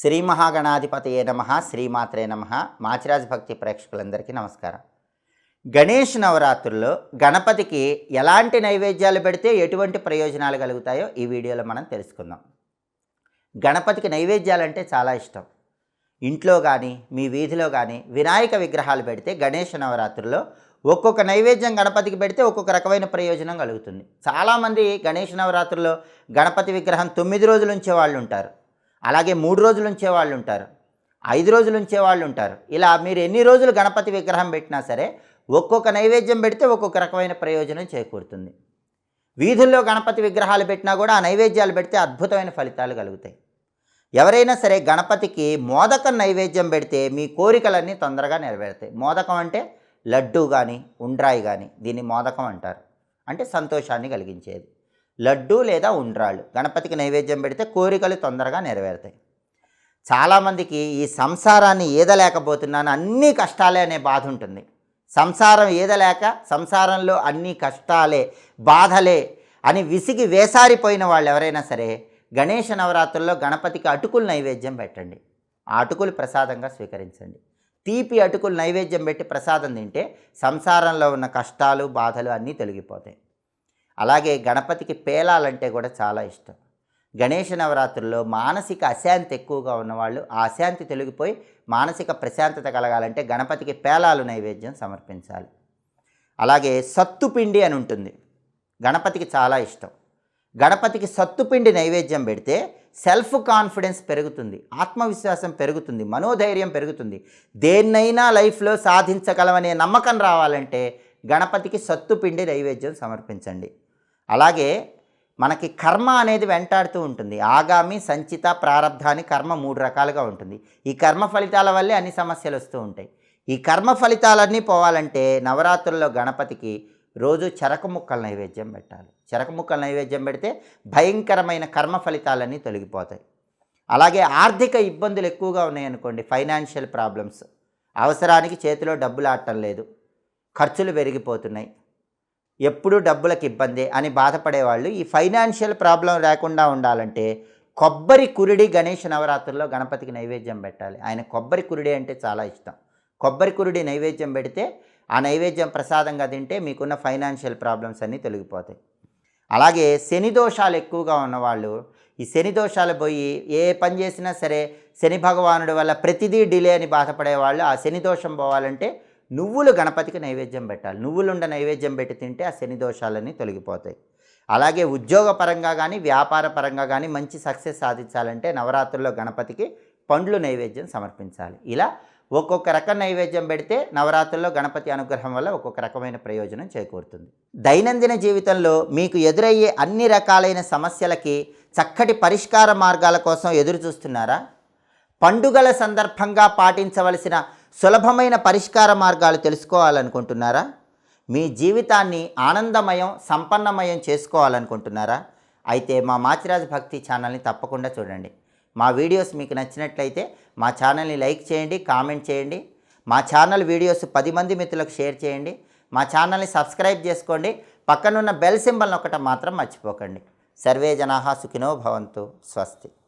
శ్రీ మహాగణాధిపతయే నమ శ్రీమాత్రే నమ. మాచిరాజ్ భక్తి ప్రేక్షకులందరికీ నమస్కారం. గణేష్ నవరాత్రుల్లో గణపతికి ఎలాంటి నైవేద్యాలు పెడితే ఎటువంటి ప్రయోజనాలు కలుగుతాయో ఈ వీడియోలో మనం తెలుసుకుందాం. గణపతికి నైవేద్యాలు అంటే చాలా ఇష్టం. ఇంట్లో కానీ మీ వీధిలో కానీ వినాయక విగ్రహాలు పెడితే గణేష్ నవరాత్రుల్లో ఒక్కొక్క నైవేద్యం గణపతికి పెడితే ఒక్కొక్క రకమైన ప్రయోజనం కలుగుతుంది. చాలామంది గణేష్ నవరాత్రుల్లో గణపతి విగ్రహం తొమ్మిది రోజులు ఉంచే వాళ్ళు ఉంటారు. అలాగే మూడు రోజులు ఉంచే వాళ్ళు ఉంటారు ఐదు రోజులు ఉంచే వాళ్ళు ఉంటారు. ఇలా మీరు ఎన్ని రోజులు గణపతి విగ్రహం పెట్టినా సరే ఒక్కొక్క నైవేద్యం పెడితే ఒక్కొక్క రకమైన ప్రయోజనం చేకూరుతుంది. వీధుల్లో గణపతి విగ్రహాలు పెట్టినా కూడా ఆ నైవేద్యాలు పెడితే అద్భుతమైన ఫలితాలు కలుగుతాయి. ఎవరైనా సరే గణపతికి మోదకం నైవేద్యం పెడితే మీ కోరికలన్నీ తొందరగా నెరవేరుతాయి. మోదకం అంటే లడ్డు కానీ ఉండ్రాయి కానీ దీన్ని మోదకం అంటారు. అంటే సంతోషాన్ని కలిగించేది. లడ్డు లేదా ఉండ్రాళ్ళు. గణపతికి నైవేద్యం పెడితే కోరికలు తొందరగా నెరవేరుతాయి. చాలామందికి ఈ సంసారాన్ని ఈదలేకపోతున్నాను అన్ని కష్టాలే అనే బాధ ఉంటుంది. సంసారం ఈదలేక సంసారంలో అన్ని కష్టాలే బాధలే అని విసిగి వేసారిపోయిన వాళ్ళు ఎవరైనా సరే గణేష నవరాత్రుల్లో గణపతికి అటుకులు నైవేద్యం పెట్టండి. ఆ అటుకులు ప్రసాదంగా స్వీకరించండి. తీపి అటుకులు నైవేద్యం పెట్టి ప్రసాదం తింటే సంసారంలో ఉన్న కష్టాలు బాధలు అన్నీ తొలగిపోతాయి. అలాగే గణపతికి పేలాలంటే కూడా చాలా ఇష్టం. గణేష నవరాత్రుల్లో మానసిక అశాంతి ఎక్కువగా ఉన్నవాళ్ళు ఆ అశాంతి తొలగిపోయి మానసిక ప్రశాంతత కలగాలంటే గణపతికి పేలాలు నైవేద్యం సమర్పించాలి. అలాగే సత్తుపిండి అని ఉంటుంది. గణపతికి చాలా ఇష్టం. గణపతికి సత్తుపిండి నైవేద్యం పెడితే సెల్ఫ్ కాన్ఫిడెన్స్ పెరుగుతుంది ఆత్మవిశ్వాసం పెరుగుతుంది మనోధైర్యం పెరుగుతుంది. దేన్నైనా లైఫ్లో సాధించగలమనే నమ్మకం రావాలంటే గణపతికి సత్తుపిండి నైవేద్యం సమర్పించండి. అలాగే మనకి కర్మ అనేది వెంటాడుతూ ఉంటుంది. ఆగామి సంచిత ప్రారంధ అని కర్మ మూడు రకాలుగా ఉంటుంది. ఈ కర్మ ఫలితాల వల్లే అన్ని సమస్యలు వస్తూ ఉంటాయి. ఈ కర్మ ఫలితాలన్నీ పోవాలంటే నవరాత్రుల్లో గణపతికి రోజు చెరకు ముక్కల నైవేద్యం పెట్టాలి. చెరకు ముక్కల నైవేద్యం పెడితే భయంకరమైన కర్మ ఫలితాలన్నీ తొలగిపోతాయి. అలాగే ఆర్థిక ఇబ్బందులు ఎక్కువగా ఉన్నాయనుకోండి ఫైనాన్షియల్ ప్రాబ్లమ్స్. అవసరానికి చేతిలో డబ్బులు ఆడటం లేదు. ఖర్చులు పెరిగిపోతున్నాయి. ఎప్పుడూ డబ్బులకు ఇబ్బంది అని బాధపడేవాళ్ళు. ఈ ఫైనాన్షియల్ ప్రాబ్లం లేకుండా ఉండాలంటే కొబ్బరి కురిడి గణేష్ నవరాత్రుల్లో గణపతికి నైవేద్యం పెట్టాలి. ఆయన కొబ్బరి కురిడి అంటే చాలా ఇష్టం. కొబ్బరి కురిడి నైవేద్యం పెడితే ఆ నైవేద్యం ప్రసాదంగా తింటే మీకున్న ఫైనాన్షియల్ ప్రాబ్లమ్స్ అన్నీ తొలగిపోతాయి. అలాగే శని దోషాలు ఎక్కువగా ఉన్నవాళ్ళు ఈ శని దోషాలు పోయి ఏ పని చేసినా సరే శని భగవానుడి వల్ల ప్రతిదీ డిలే అని బాధపడేవాళ్ళు. ఆ శని దోషం పోవాలంటే నువ్వులు గణపతికి నైవేద్యం పెట్టాలి. నువ్వులుండ నైవేద్యం పెట్టి తింటే ఆ శని దోషాలన్నీ తొలగిపోతాయి. అలాగే ఉద్యోగపరంగా కానీ వ్యాపార పరంగా కానీ మంచి సక్సెస్ సాధించాలంటే నవరాత్రుల్లో గణపతికి పండ్లు నైవేద్యం సమర్పించాలి. ఇలా ఒక్కొక్క రకం నైవేద్యం పెడితే నవరాత్రుల్లో గణపతి అనుగ్రహం వల్ల ఒక్కొక్క రకమైన ప్రయోజనం చేకూరుతుంది. దైనందిన జీవితంలో మీకు ఎదురయ్యే అన్ని రకాలైన సమస్యలకి చక్కటి పరిష్కార మార్గాల కోసం ఎదురు చూస్తున్నారా పండుగల సందర్భంగా పాటించవలసిన సులభమైన పరిష్కార మార్గాలు తెలుసుకోవాలనుకుంటున్నారా? మీ జీవితాన్ని ఆనందమయం సంపన్నమయం చేసుకోవాలనుకుంటున్నారా? అయితే మా మాచిరాజ్ భక్తి ఛానల్ని తప్పకుండా చూడండి. మా వీడియోస్ మీకు నచ్చినట్లయితే మా ఛానల్ని లైక్ చేయండి కామెంట్ చేయండి. మా ఛానల్ వీడియోస్ పది మంది మిత్రులకు షేర్ చేయండి. మా ఛానల్ని సబ్స్క్రైబ్ చేసుకోండి. పక్కనున్న బెల్ సింబల్ నొక్కటం మాత్రం మర్చిపోకండి. సర్వే జనాహా సుఖినో భవంతు. స్వస్తి.